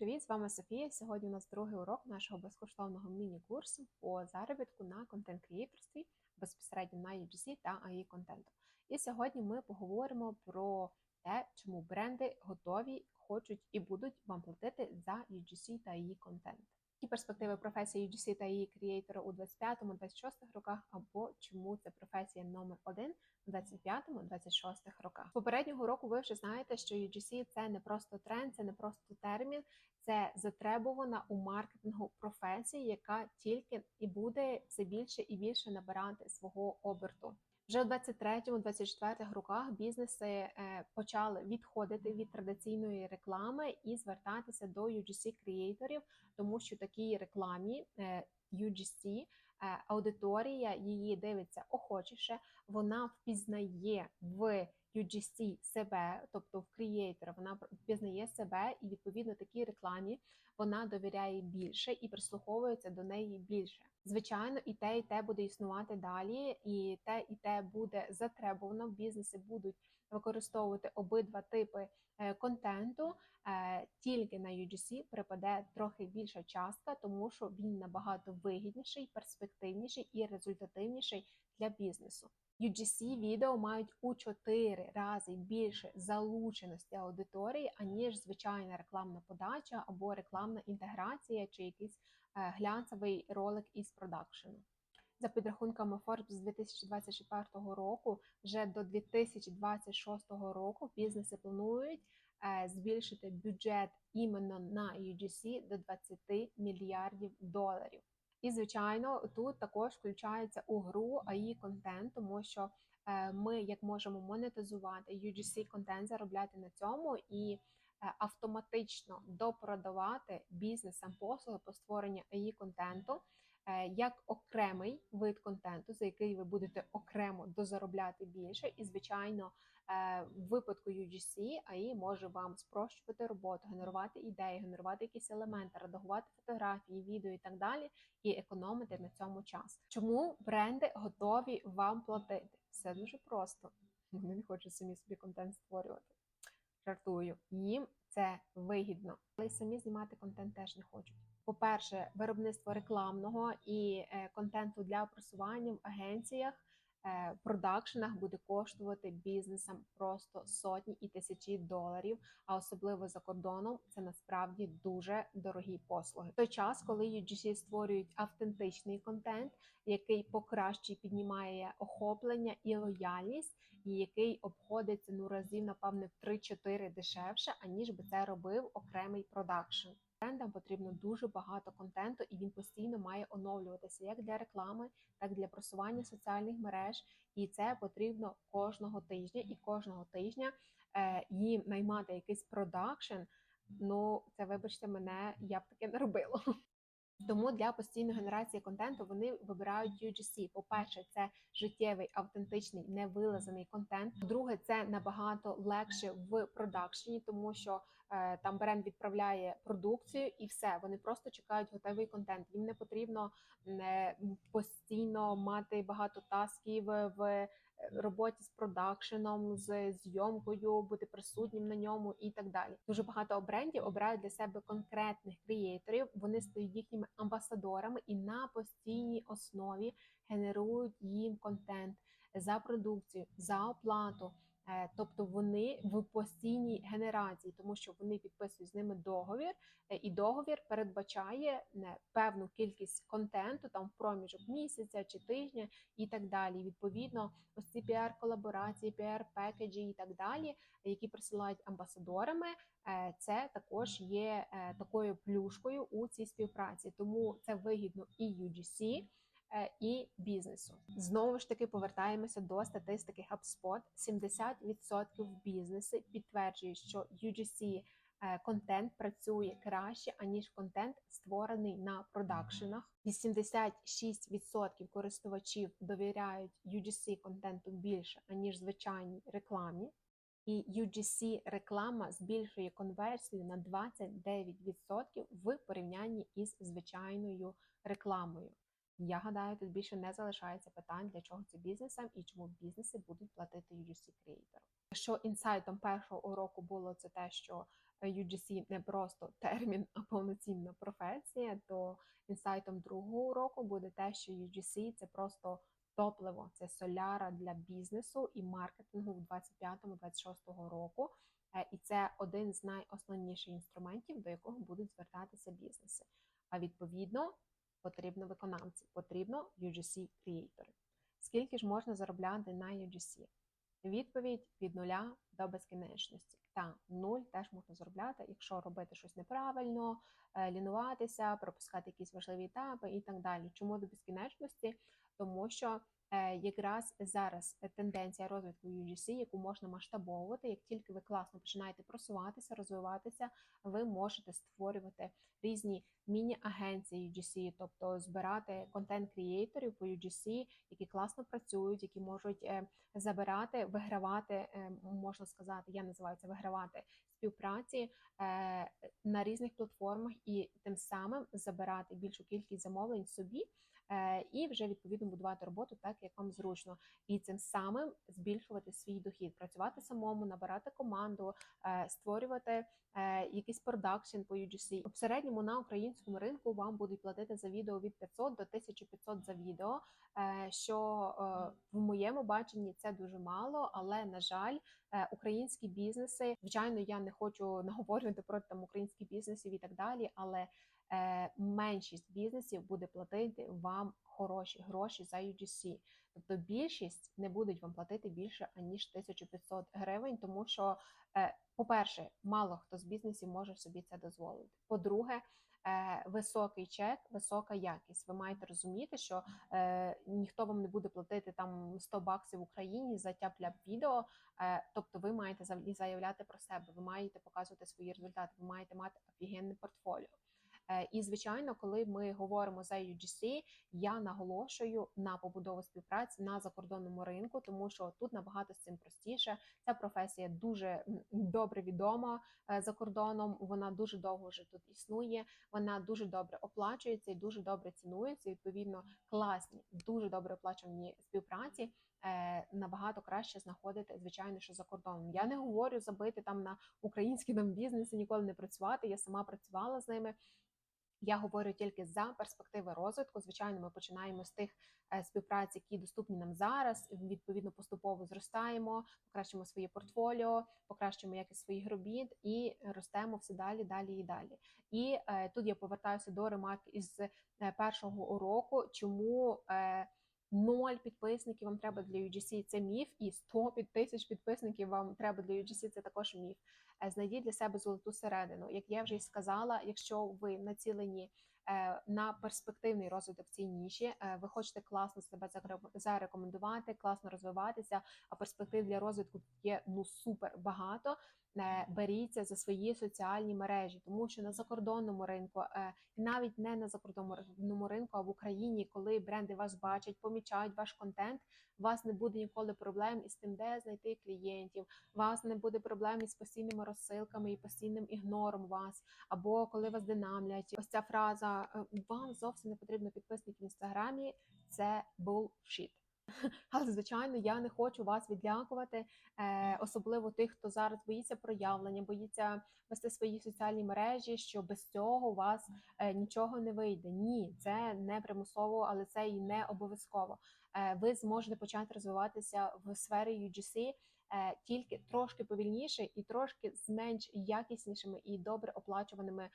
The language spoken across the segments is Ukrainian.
Привіт, з вами Софія. Сьогодні у нас другий урок нашого безкоштовного міні-курсу по заробітку на контент-крієторстві безпосередньо на UGC та AI контенту. І сьогодні ми поговоримо про те, чому бренди готові, хочуть і будуть вам платити за UGC та AI контент. І перспективи професії UGC та її креатора у 25-26 роках, або чому це професія номер один у 25-26 роках. Попереднього року ви вже знаєте, що UGC – це не просто тренд, це не просто термін, це затребувана у маркетингу професія, яка тільки і буде все більше і більше набирати свого оберту. Вже у 23-24 роках бізнеси е, почали відходити від традиційної реклами і звертатися до UGC креаторів, тому що такій рекламі е, UGC е, аудиторія її дивиться охочіше, вона впізнає в UGC себе, тобто в креатора, вона впізнає себе і відповідно такій рекламі вона довіряє більше і прислуховується до неї більше. Звичайно, і те, і те буде існувати далі, і те, і те буде затребувано. Бізнеси будуть використовувати обидва типи е, контенту. Е, тільки на UGC припаде трохи більша частка, тому що він набагато вигідніший, перспективніший і результативніший для бізнесу. UGC відео мають у 4 рази більше залученості аудиторії, аніж звичайна рекламна подача або рекламна інтеграція чи якийсь е, глянцевий ролик із продакшену. За підрахунками Forbes з 2024 року, вже до 2026 року бізнеси планують е, збільшити бюджет іменно на UGC до 20 мільярдів доларів. І, звичайно, тут також включається у гру AI контент, тому що е, ми як можемо монетизувати UGC контент, заробляти на цьому і е, автоматично допродавати бізнесам послуги по створенню AI контенту. Е, як окремий вид контенту, за який ви будете окремо дозаробляти більше, і звичайно, в випадку UGC AI може вам спрощувати роботу, генерувати ідеї, генерувати якісь елементи, редагувати фотографії, відео і так далі, і економити на цьому час. Чому бренди готові вам платити? Все дуже просто. Вони не хочуть самі собі контент створювати. Жартую, їм це вигідно, але й самі знімати контент теж не хочуть по-перше, виробництво рекламного і е, контенту для просування в агенціях, е, продакшенах буде коштувати бізнесам просто сотні і тисячі доларів. А особливо за кордоном це насправді дуже дорогі послуги. Той час, коли UGC створюють автентичний контент, який покраще піднімає охоплення і лояльність, і який обходиться ну разів, напевне, в 3-4 дешевше, аніж би це робив окремий продакшн. Брендам потрібно дуже багато контенту, і він постійно має оновлюватися як для реклами, так і для просування соціальних мереж. І це потрібно кожного тижня. І кожного тижня е, їм наймати якийсь продакшн. Ну це вибачте мене, я б таке не робила. Тому для постійної генерації контенту вони вибирають UGC. По-перше, це життєвий, автентичний, невилазений контент. Друге, це набагато легше в продакшені, тому що е, там бренд відправляє продукцію і все. Вони просто чекають готовий контент. Їм не потрібно не постійно мати багато тасків в роботі з продакшеном, з зйомкою, бути присутнім на ньому і так далі. Дуже багато брендів обирають для себе конкретних креаторів. Вони стають їхніми амбасадорами і на постійній основі генерують їм контент за продукцію, за оплату. Е, тобто вони в постійній генерації, тому що вони підписують з ними договір, е, і договір передбачає е, певну кількість контенту там в проміжок місяця чи тижня і так далі. Відповідно, ось ці піар-колаборації, піар-пекеджі і так далі, які присилають амбасадорами. Це також є такою плюшкою у цій співпраці, тому це вигідно і UGC, і бізнесу. Знову ж таки повертаємося до статистики HubSpot. 70% бізнеси підтверджують, що UGC е, контент працює краще аніж контент створений на продакшенах. 86% користувачів довіряють UGC контенту більше аніж звичайній рекламі. І UGC реклама збільшує конверсію на 29% в порівнянні із звичайною рекламою. Я гадаю, тут більше не залишається питань, для чого це бізнесам і чому бізнеси будуть платити UGC креатору. Що інсайтом першого уроку було це те, що UGC не просто термін, а повноцінна професія, то інсайтом другого року буде те, що UGC – це просто топливо, це соляра для бізнесу і маркетингу в 25-26 року. Е, І це один з найосновніших інструментів, до якого будуть звертатися бізнеси. А відповідно потрібно виконавці, потрібно UGC креатори. Скільки ж можна заробляти на UGC? Відповідь від нуля до безкінечності. Та нуль теж можна заробляти, якщо робити щось неправильно, е, лінуватися, пропускати якісь важливі етапи і так далі. Чому до безкінечності? Тому що якраз зараз тенденція розвитку UGC, яку можна масштабовувати, як тільки ви класно починаєте просуватися, розвиватися, ви можете створювати різні міні-агенції UGC, тобто збирати контент-крієйторів по UGC, які класно працюють, які можуть е, забирати, вигравати, е, можна сказати, я називаю це вигравати співпраці е, на різних платформах і тим самим забирати більшу кількість замовлень собі. Е, І вже відповідно будувати роботу так, як вам зручно, і цим самим збільшувати свій дохід, працювати самому, набирати команду, е, створювати е, якийсь продакшн по UGC. В середньому на українському ринку вам будуть платити за відео від 500 до 1500 за відео. Що в моєму баченні це дуже мало, але на жаль, українські бізнеси, звичайно, я не хочу наговорювати проти там українських бізнесів і так далі, але меншість бізнесів буде платити вам хороші гроші за UGC. Тобто більшість не будуть вам платити більше аніж 1500 гривень, тому що, е, по-перше, мало хто з бізнесів може собі це дозволити. По-друге, е, високий чек, висока якість. Ви маєте розуміти, що е, ніхто вам не буде платити там 100 баксів в Україні за тяп-ляп відео. Е, тобто, ви маєте заявляти про себе, ви маєте показувати свої результати, ви маєте мати офігенне портфоліо. Е, І звичайно, коли ми говоримо за UGC, я наголошую на побудову співпраці на закордонному ринку, тому що тут набагато з цим простіше. Ця професія дуже добре відома е, за кордоном. Вона дуже довго вже тут існує. Вона дуже добре оплачується і дуже добре цінується. Відповідно, класні, дуже добре оплачувані співпраці. е, Набагато краще знаходити, звичайно, що за кордоном. Я не говорю забити там на український там бізнес і ніколи не працювати. Я сама працювала з ними. Я говорю тільки за перспективи розвитку. Звичайно, ми починаємо з тих е, співпраць, які доступні нам зараз. Відповідно, поступово зростаємо, покращимо своє портфоліо, покращимо якість своїх робіт і ростемо все далі, далі і далі. І е, тут я повертаюся до ремарк із е, першого уроку, чому. Е, Ноль підписників вам треба для UGC – це міф, і 100 під тисяч підписників вам треба для UGC – це також міф. Е, Знайдіть для себе золоту середину. Як я вже й сказала, якщо ви націлені е, на перспективний розвиток в цій ніші, е, ви хочете класно себе зарекомендувати, класно розвиватися, а перспектив для розвитку є ну супер багато. Е, Беріться за свої соціальні мережі, тому що на закордонному ринку, е, і навіть не на закордонному ринку, а в Україні, коли бренди вас бачать, помічають ваш контент, у вас не буде ніколи проблем із тим, де знайти клієнтів. У вас не буде проблем із постійними розсилками і постійним ігнором вас, або коли вас динамлять. Ось ця фраза е, вам зовсім не потрібно підписників в інстаграмі. Це bullshit. Але звичайно, я не хочу вас відлякувати, е, особливо тих, хто зараз боїться проявлення, боїться вести свої соціальні мережі, що без цього у вас е, нічого не вийде. Ні, це не примусово, але це і не обов'язково. Е, ви зможете почати розвиватися в сфері UGC тільки трошки повільніше і трошки з менш якіснішими і добре оплачуваними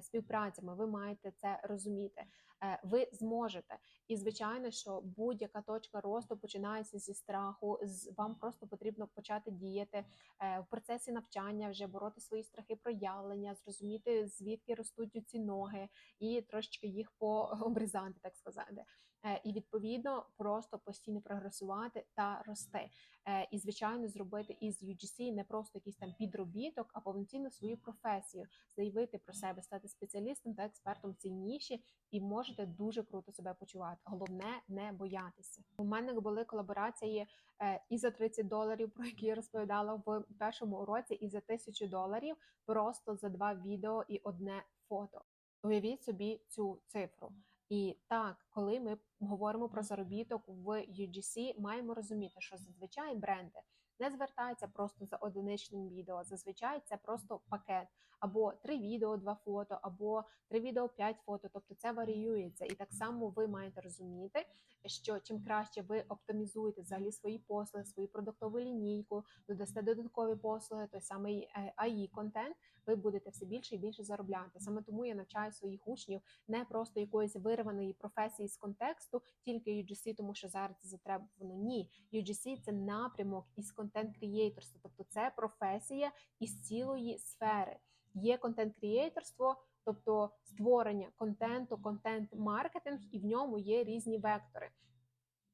співпрацями. Ви маєте це розуміти. Е, Ви зможете. І звичайно, що будь-яка точка росту починається зі страху. З вам просто потрібно почати діяти е, в процесі навчання, вже бороти свої страхи проявлення, зрозуміти звідки ростуть ці ноги, і трошечки їх пообрізати, так сказати. Е, І відповідно просто постійно прогресувати та рости. Е, І звичайно, зробити із UGC не просто якийсь там підробіток, а повноцінно свою професію, заявити про себе, стати спеціалістом та експертом в цій ніші, і можете дуже круто себе почувати. Головне не боятися. У мене були колаборації е, і за 30 доларів, про які я розповідала в першому уроці, і за 1000 доларів просто за два відео і одне фото. Уявіть собі цю цифру. І так, коли ми говоримо про заробіток в UGC, маємо розуміти, що зазвичай бренди не звертається просто за одиничним відео. Зазвичай це просто пакет або три відео, два фото, або три відео, п'ять фото. Тобто це варіюється. І так само ви маєте розуміти, що чим краще ви оптимізуєте взагалі свої послуги, свою продуктову лінійку, додасте додаткові послуги, той самий ai контент, ви будете все більше і більше заробляти. Саме тому я навчаю своїх учнів не просто якоїсь вирваної професії з контексту, тільки UGC, тому що зараз це затребувано. Ні, UGC – це напрямок із контент крієйторства тобто це професія із цілої сфери. Є контент крієйторство тобто створення контенту, контент-маркетинг, і в ньому є різні вектори.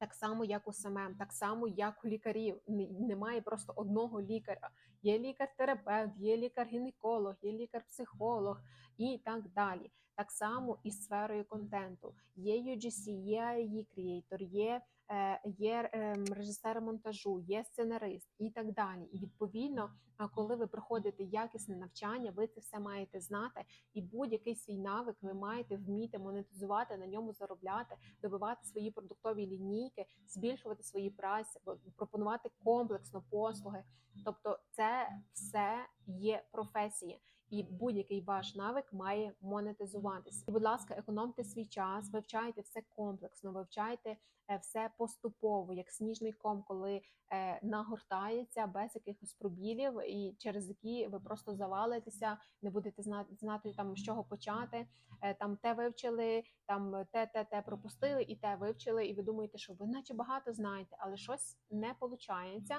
Так само, як у СММ, так само, як у лікарів. Немає просто одного лікаря. Є лікар-терапевт, є лікар-гінеколог, є лікар-психолог і так далі. Так само і з сферою контенту. Є UGC, є AI Creator, є Е, є ем, режисер монтажу, є сценарист і так далі. І відповідно, коли ви проходите якісне навчання, ви це все маєте знати, і будь-який свій навик ви маєте вміти монетизувати, на ньому заробляти, добивати свої продуктові лінійки, збільшувати свої праці, пропонувати комплексно послуги. Тобто, це все є професія і будь-який ваш навик має монетизуватися. Будь ласка, економте свій час, вивчайте все комплексно, вивчайте е, все поступово, як сніжний ком, коли е, нагортається без якихось пробілів, і через які ви просто завалитеся, не будете знати знати там з чого почати. Е, там те вивчили, там те, те, те пропустили, і те вивчили. І ви думаєте, що ви наче багато знаєте, але щось не виходить.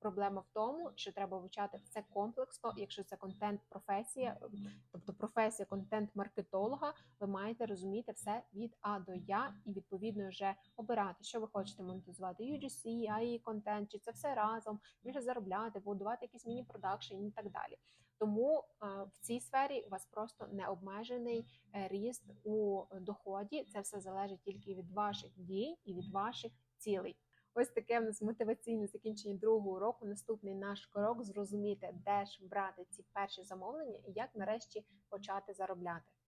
Проблема в тому, що треба вивчати все комплексно. Якщо це контент-професія, тобто професія контент-маркетолога, ви маєте розуміти все від А до Я і відповідно вже обирати, що ви хочете монетизувати UGC, AI контент, чи це все разом, більше заробляти, будувати якісь міні-продакшн і так далі. Тому в цій сфері у вас просто необмежений е, ріст у доході. Це все залежить тільки від ваших дій і від ваших цілей. Ось таке в нас мотиваційне закінчення другого року. Наступний наш крок зрозуміти, де ж брати ці перші замовлення і як нарешті почати заробляти.